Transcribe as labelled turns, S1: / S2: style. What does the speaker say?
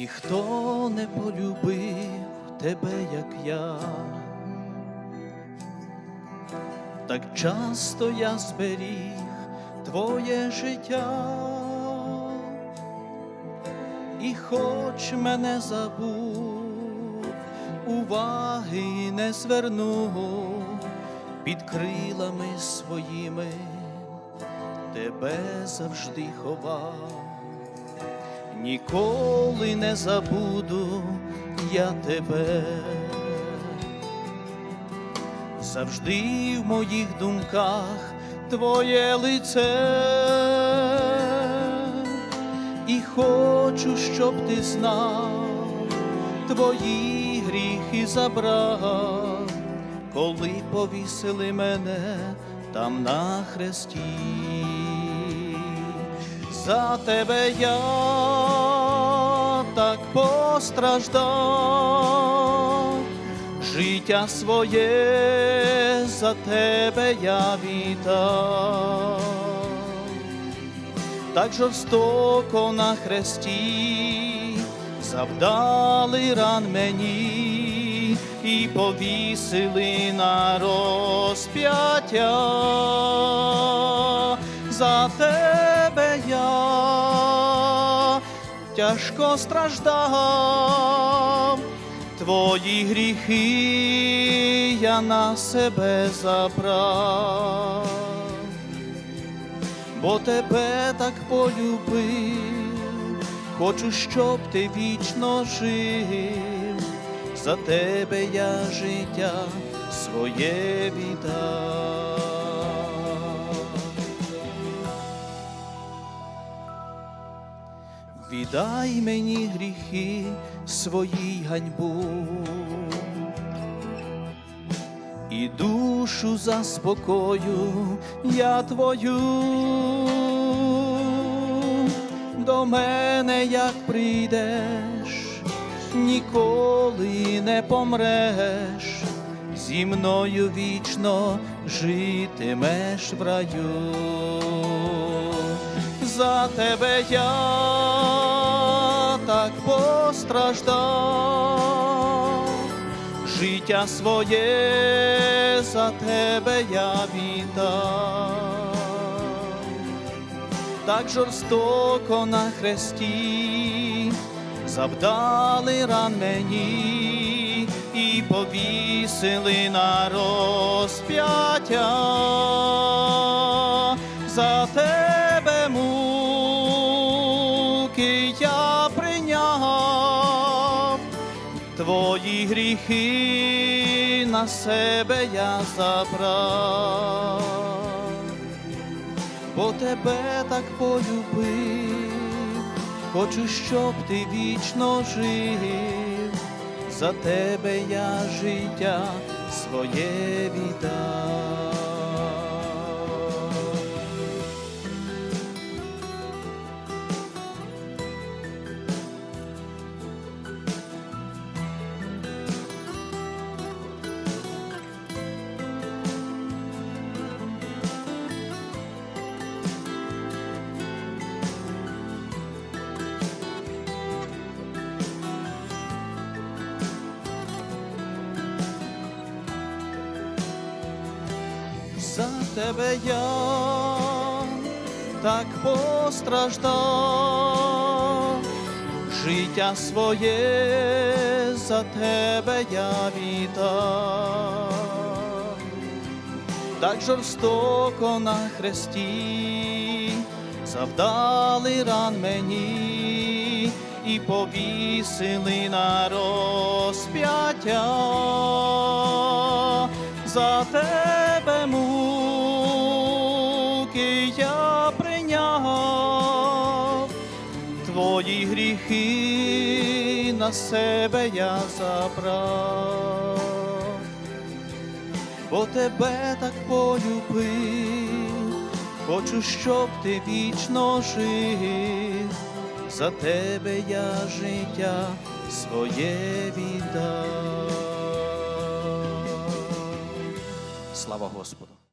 S1: ніхто не полюбив тебе, як я. Так часто я зберіг твоє життя, і хоч мене забув, уваги не звернув під крилами своїми, тебе завжди ховав, ніколи не забуду я тебе завжди в моїх думках твоє лице, і хочу, щоб ти знав, твої гріхи забрав, коли повісили мене там на хресті. За тебе я так постраждав, життя своє за тебе я вітав, так жорстоко на хресті завдали ран мені і повісили на розп'яття. Тяжко страждав, твої гріхи я на себе забрав, бо тебе так полюбив, хочу, щоб ти вічно жив, за тебе я життя своє віддав. Віддай мені гріхи свої ганьбу. І душу заспокою я твою, до мене як прийдеш, ніколи не помреш, зі мною вічно житимеш в раю. За тебе я так постраждав, життя своє за тебе я віддав, так жорстоко на хресті завдали ран мені і повісили на розп'яття твої гріхи на себе я забрав, бо тебе так полюбив, хочу, щоб ти вічно жив, за тебе я життя своє віддав. За тебе я так постраждав, життя своє за тебе я віддав, так жорстоко на хресті завдали ран мені і повісили на розп'яття. За тебе муки я прийняв, твої гріхи на себе я забрав, бо тебе так полюбив, хочу, щоб ти вічно жив, за тебе я життя своє віддав. Слава Господу!